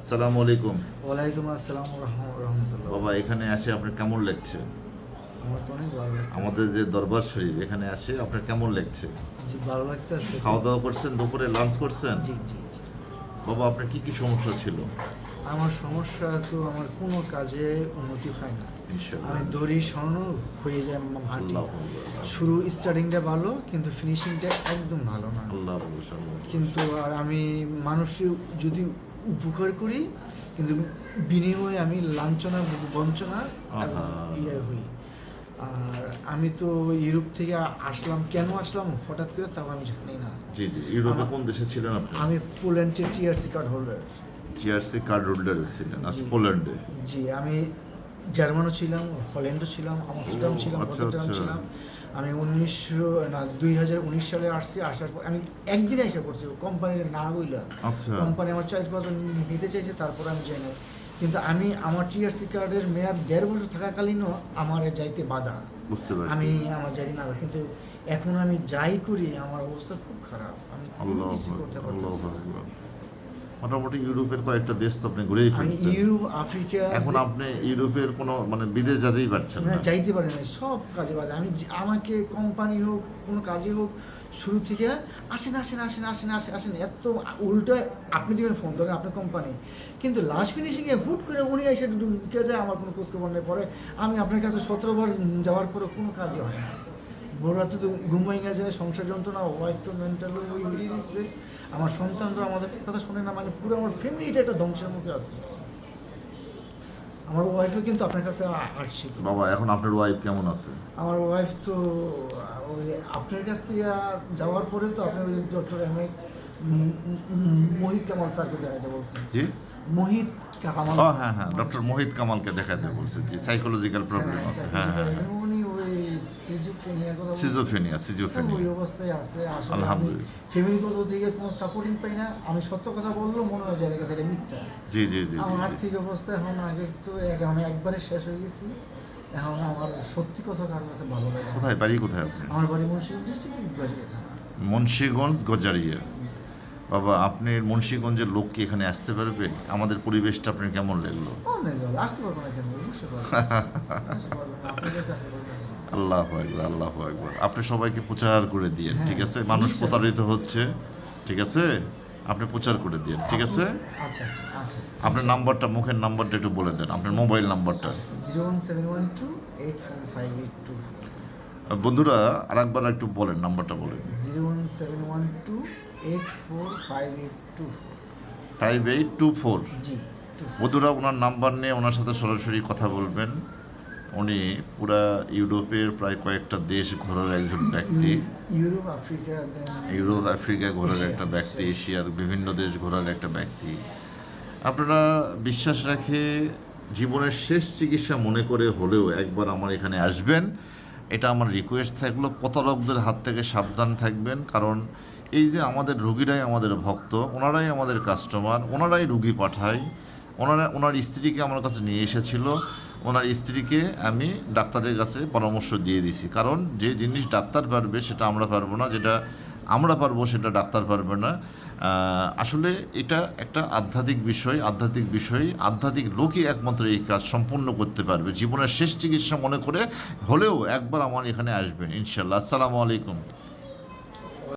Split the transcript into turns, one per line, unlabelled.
আসসালামু আলাইকুম।
ওয়ালাইকুম আসসালাম রহম- রহমতুল্লাহ।
বাবা এখানে আসে আপনার কেমন লাগছে? আমাদের যে দরবার শরীফ এখানে আসে আপনার কেমন লাগছে?
ভালো লাগতেছে।
খাওয়া দাওয়া করছেন দুপুরে লাঞ্চ করছেন?
জি জি।
বাবা আপনার কি কি সমস্যা ছিল?
আমার সমস্যা তো আমার কোনো কাজে উন্নতি হয় না। আমি দড়ি স্বর্ণ হয়ে যায়
আকবার।
শুরু স্টার্টিংটা ভালো কিন্তু ফিনিশিংটা একদম ভালো না। কিন্তু আর আমি মানুষের যদি উপকার করি কিন্তু বিনিময়ে আমি লাঞ্ছনা বঞ্চনা ইয়ে হই। আর আমি তো ইউরোপ থেকে আসলাম কেন আসলাম? হঠাৎ করে তাও আমি জানি না।
জি জি ইউরোপে কোন দেশে ছিলেন আপনি?
আমি পোল্যান্ডের TRC card holder
TRC card holder ছিলেন আচ্ছা পোল্যান্ডে।
জি আমি জার্মানও ছিলাম হল্যান্ডও ছিলাম আমস্টারডাম ছিলাম
আচ্ছা,
রোটারডাম
আচ্ছা।
ছিলাম। আমি উনিশশো না দুই হাজার উনিশ সালে আসছি আসার পর আমি একদিনে এসে পড়ছি কোম্পানির না
আচ্ছা।
কোম্পানি আমার চার্জ পাতা নিতে চাইছে তারপর আমি যাই না কিন্তু আমি আমার টিআরসি কার্ডের মেয়াদ দেড় বছর থাকাকালীনও আমার যাইতে বাধা। আমি আমার যাই না কিন্তু এখন আমি যাই করি আমার অবস্থা খুব খারাপ। আমি কিছু করতে
আকবার, মোটামুটি ইউরোপের কয়েকটা দেশ তো আপনি ঘুরেই ফেলছেন।
ইউরোপ আফ্রিকা
এখন আপনি ইউরোপের কোনো মানে বিদেশ যেতেই পারছেন
না যাইতে পারে না সব কাজে বাজে আমি আমাকে কোম্পানি হোক কোনো কাজে হোক শুরু থেকে আসেন আসেন আসেন আসেন আসেন আসেন এত উল্টো আপনি দিবেন ফোন ধরেন আপনার কোম্পানি। কিন্তু লাস্ট ফিনিশিংয়ে হুট করে উনি এসে ঢুকে যায় আমার কোনো খোঁজখবর নেই। পরে আমি আপনার কাছে সতেরো বার যাওয়ার পরে কোনো কাজই হয় না। ভোর রাতে তো ঘুম ভেঙে যায় সংসার যন্ত্রণা ওয়াইফ তো মেন্টাল হয়ে দিচ্ছে আমার সন্তানরা আমাদের কথা শোনে না মানে পুরো আমার ফ্যামিলিটা একটা ধ্বংসের মুখে আছে। আমার ওয়াইফও কিন্তু আপনার কাছে আসছিল।
বাবা এখন আপনার ওয়াইফ কেমন আছে?
আমার ওয়াইফ তো ওই আপনার কাছ থেকে যাওয়ার পরে তো আপনার ওই ডক্টর এম মোহিত কামাল স্যারকে দেখাইতে বলছেন
জি?
মোহিত কামাল
হ্যাঁ হ্যাঁ ডক্টর মোহিত কামালকে দেখাতে বলছে। জি সাইকোলজিক্যাল প্রবলেম আছে। হ্যাঁ হ্যাঁ হ্যাঁ।
ওই কথা বলছেন।
সিজোফেনিয়া
হ্যাঁ, ওই অবস্থায় আছে আসলে। ফ্যামিলিগত থেকে কোনো সাপোর্টিং পাই না। আমি সত্য কথা বললেও মনে হয় যে কাছে এটা মিথ্যা।
জি জি জি
আমার আর্থিক অবস্থা এখন আগে তো আমি একবারে শেষ হয়ে গেছি। এখন আমার সত্যি কথা কাছে ভালো লাগে
কোথায়? বাড়ি কোথায় আপনি
আমার বাড়ি মুন্সিগঞ্জ ডিস্ট্রিক্ট গজরিয়া থানা।
মুন্সীগঞ্জ গজারিয়া। বাবা আপনি মুন্সীগঞ্জের লোক কি এখানে আসতে পারবে? আমাদের পরিবেশটা আপনার কেমন লাগল?
আসতে পারব না কেন?
আল্লাহ একবার আল্লাহ একবার আপনি সবাইকে প্রচার করে দিয়েন
হ্যাঁ,
ঠিক আছে? মানুষ প্রতারিত হচ্ছে ঠিক আছে? আপনি প্রচার করে দিয়েন ঠিক আছে?
আচ্ছা আচ্ছা আচ্ছা।
আপনার নাম্বারটা মুখের নাম্বারটা একটু বলে দেন আপনার মোবাইল নাম্বারটা। বন্ধুরা আরেকবার একটু বলেন নাম্বারটা বলেন।
Five eight two four.
বন্ধুরা ওনার নাম্বার নিয়ে ওনার সাথে সরাসরি কথা বলবেন। উনি পুরা ইউরোপের প্রায় কয়েকটা দেশ ঘোরার একজন ব্যক্তি।
ইউরোপ আফ্রিকা
ইউরোপ আফ্রিকা ঘোরার একটা ব্যক্তি এশিয়ার বিভিন্ন দেশ ঘোরার একটা ব্যক্তি। আপনারা বিশ্বাস রাখে জীবনের শেষ চিকিৎসা মনে করে হলেও একবার আমার এখানে আসবেন। এটা আমার রিকোয়েস্ট থাকল প্রতারকদের হাত থেকে সাবধান থাকবেন কারণ এই যে আমাদের রুগীরাই আমাদের ভক্ত ওনারাই আমাদের কাস্টমার ওনারাই রুগী পাঠায় ওনারা ওনার স্ত্রীকে আমার কাছে নিয়ে এসেছিল। ওনার স্ত্রীকে আমি ডাক্তারের কাছে পরামর্শ দিয়ে দিছি কারণ যে জিনিস ডাক্তার পারবে সেটা আমরা পারব না, যেটা আমরা পারব সেটা ডাক্তার পারবে না। আসলে এটা একটা আধ্যাত্মিক বিষয় আধ্যাত্মিক বিষয়, আধ্যাত্মিক লোকই একমাত্র এই কাজ সম্পন্ন করতে পারবে। জীবনের শেষ চিকিৎসা মনে করে হলেও একবার আমার এখানে আসবেন ইনশাল্লাহ আসসালামু আলাইকুম।